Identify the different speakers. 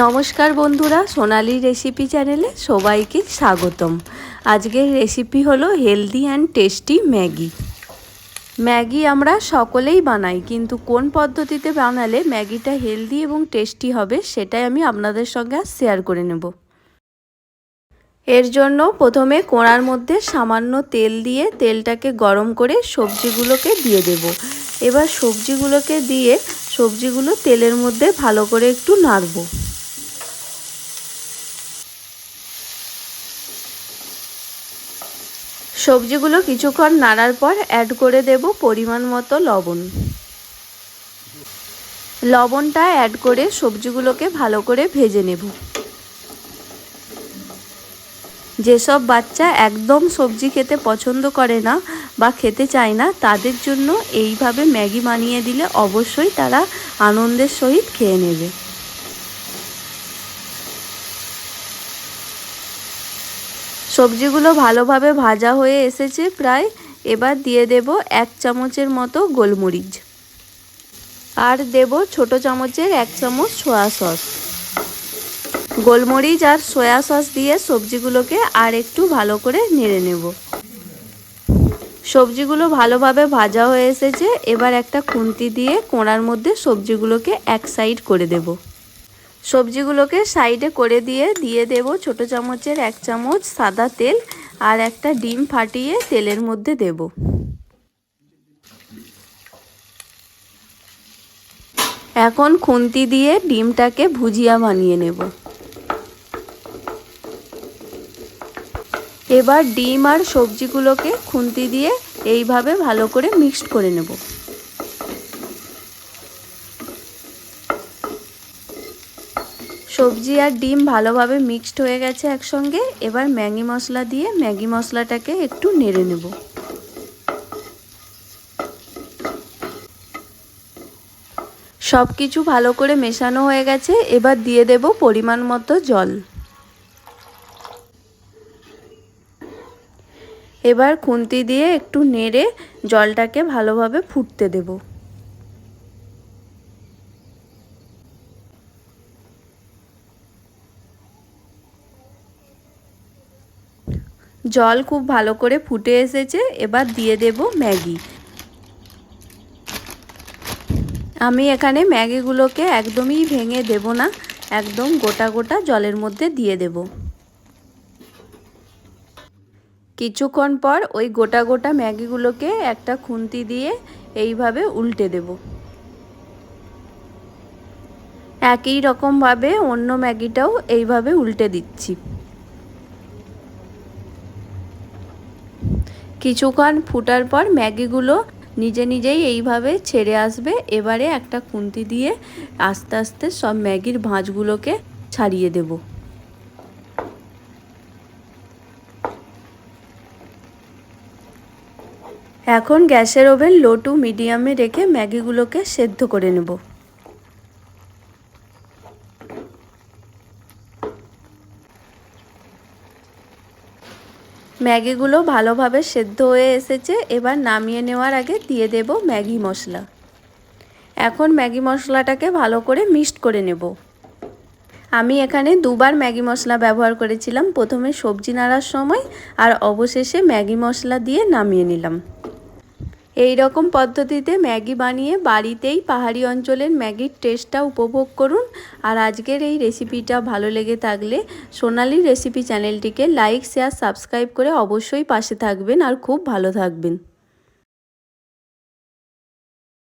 Speaker 1: নমস্কার বন্ধুরা, সোনালি রেসিপি চ্যানেলে সবাইকে স্বাগতম। আজকের রেসিপি হলো healthy and tasty Maggi. Maggi আমরা সকলেই বানাই, কিন্তু কোন পদ্ধতিতে বানালে ম্যাগিটা হেলদি এবং টেস্টি হবে সেটাই আমি আপনাদের সঙ্গে শেয়ার করে নেব। এর জন্য প্রথমে কোড়ার মধ্যে সামান্য তেল দিয়ে তেলটাকে গরম করে সবজিগুলোকে দিয়ে দেব। এবার সবজিগুলোকে দিয়ে সবজিগুলো তেলের মধ্যে ভালো করে একটু নাড়বো। সবজিগুলো কিছুক্ষণ নাড়ার পর অ্যাড করে দেব পরিমাণ মতো লবণ। লবণটা অ্যাড করে সবজিগুলোকে ভালো করে ভেজে নেব। যেসব বাচ্চা একদম সবজি খেতে পছন্দ করে না বা খেতে চায় না, তাদের জন্য এইভাবে ম্যাগি বানিয়ে দিলে অবশ্যই তারা আনন্দের সহিত খেয়ে নেবে। সবজিগুলো ভালোভাবে ভাজা হয়ে এসেছে প্রায়। এবার দিয়ে দেব এক চামচের মতো গোলমরিচ। আর দেব ছোট চামচের এক চামচ সোয়া সস গোলমরিচ আর সয়া সস দিয়ে সবজিগুলোকে আর একটু ভালো করে নেড়ে নেব। সবজিগুলো ভালোভাবে ভাজা হয়ে এসেছে। এবার একটা খুন্তি দিয়ে কোঁড়ার মধ্যে সবজিগুলোকে এক সাইড করে দেবো। সবজিগুলোকে সাইডে করে দিয়ে দিয়ে দেব ছোট চামচের এক চামচ সাদা তেল আর একটা ডিম ফাটিয়ে তেলের মধ্যে দেব। এখন খুন্তি দিয়ে ডিমটাকে ভুজিয়া বানিয়ে নেব। এবার ডিম আর সবজিগুলোকে খুন্তি দিয়ে এইভাবে ভালো করে মিক্সড করে নেব। সবজি আর ডিম ভালোভাবে মিক্সড হয়ে গেছে একসঙ্গে, এবার ম্যাগি মশলা দিয়ে ম্যাগি মশলাটাকে একটু নেড়ে নেব। সব কিছু ভালো করে মেশানো হয়ে গেছে, এবার দিয়ে দেব পরিমাণ মতো জল। এবার খুন্তি দিয়ে একটু নেড়ে জলটাকে ভালোভাবে ফুটতে দেবো। জল খুব ভালো করে ফুটে এসেছে, এবার দিয়ে দেব ম্যাগি। আমি এখানে ম্যাগিগুলোকে একদমই ভেঙে দেব না, একদম গোটা গোটা জলের মধ্যে দিয়ে দেব। কিছুক্ষণ পর ওই গোটা গোটা ম্যাগিগুলোকে একটা খুন্তি দিয়ে এইভাবে উল্টে দেব। একই রকমভাবে অন্য ম্যাগিটাও এইভাবে উল্টে দিচ্ছি। কিছুক্ষণ ফুটার পর ম্যাগিগুলো নিজে নিজেই এইভাবে ছেড়ে আসবে। এবারে একটা খুন্তি দিয়ে আস্তে আস্তে সব ম্যাগির ভাঁজগুলোকে ছাড়িয়ে দেব। এখন গ্যাসের ওভেন লো টু মিডিয়ামে রেখে ম্যাগিগুলোকে সেদ্ধ করে নেব। ম্যাগিগুলো ভালোভাবে সেদ্ধ হয়ে এসেছে। এবার নামিয়ে নেওয়ার আগে দিয়ে দেব ম্যাগি মশলা। এখন ম্যাগি মশলাটাকে ভালো করে মিক্সড করে নেব। আমি এখানে দুবার ম্যাগি মশলা ব্যবহার করেছিলাম। প্রথমে সবজি নাড়ার সময় আর অবশেষে ম্যাগি মশলা দিয়ে নামিয়ে নিলাম। এই রকম পদ্ধতিতে ম্যাগি বানিয়ে বাড়িতেই পাহাড়ি অঞ্চলের ম্যাগির টেস্টটা উপভোগ করুন। আর আজকের এই রেসিপিটা ভালো লেগে থাকলে সোনালি রেসিপি চ্যানেলটিকে লাইক, শেয়ার, সাবস্ক্রাইব করে অবশ্যই পাশে থাকবেন। আর খুব ভালো থাকবেন।